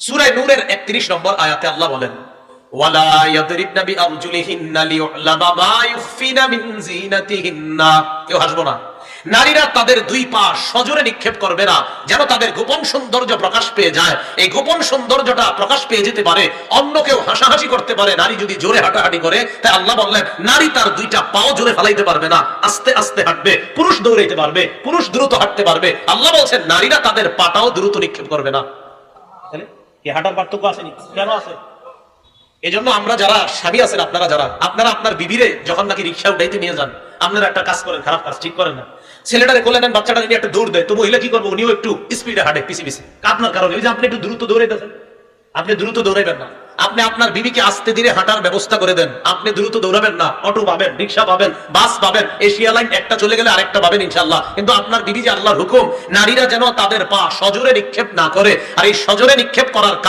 সূরা নূরের 31 নম্বর আয়াতে আল্লাহ বলেন নিক্ষেপ করবে না, যেন তাদের গোপন সৌন্দর্য প্রকাশ পেয়ে যায়। এই গোপন সৌন্দর্যটা প্রকাশ পেয়ে যেতে পারে, অন্য কেউ হাসাহাসি করতে পারে। নারী যদি জোরে হাঁটাহাঁটি করে, তাই আল্লাহ বললেন, নারী তার দুইটা পাও জোরে ফেলাইতে পারবে না, আস্তে আস্তে হাঁটবে, পুরুষ দৌড়াইতে পারবে, পুরুষ দ্রুত হাঁটতে পারবে। আল্লাহ বলছেন, নারীরা তাদের পাটাও দ্রুত নিক্ষেপ করবে না। কি হাঁটার পার্থক্য আসেনি? কেন আছে এজন্য আমরা যারা স্বামী আছেন, আপনারা যারা, আপনারা আপনার বিবিরে যখন নাকি রিক্সা উঠাইতে নিয়ে যান, আপনারা একটা কাজ করেন, খারাপ কাজ, ঠিক করেন না। ছেলেটারে কোলে নেন বাচ্চাটা নিয়ে একটা দৌড় দেয় তো মহিলা কি করব? উনিও একটু স্পিডে হাঁটে পিছিয়ে পিছিয়ে আপনার কারণে, ওই যে আপনি একটু দ্রুত দৌড়াইতেছেন। আপনি দ্রুত দৌড়াইবেন না। আপনি আপনার বিবিকে আসতে ধীরে হাঁটার ব্যবস্থা করে দেন। আপনি দ্রুত দৌড়াবেন না। অটো পাবেন, রিক্সা পাবেন, বাস পাবেন, এশিয়া লাইন একটা চলে গেলে আরেকটা পাবেন ইনশাল্লাহ কিন্তু আপনার বিবি যে আল্লাহর হুকুম, নারীরা যেন তাদের পা সজোরে নিক্ষেপ না করে। আর এই সজোরে নিক্ষেপ করার কারণ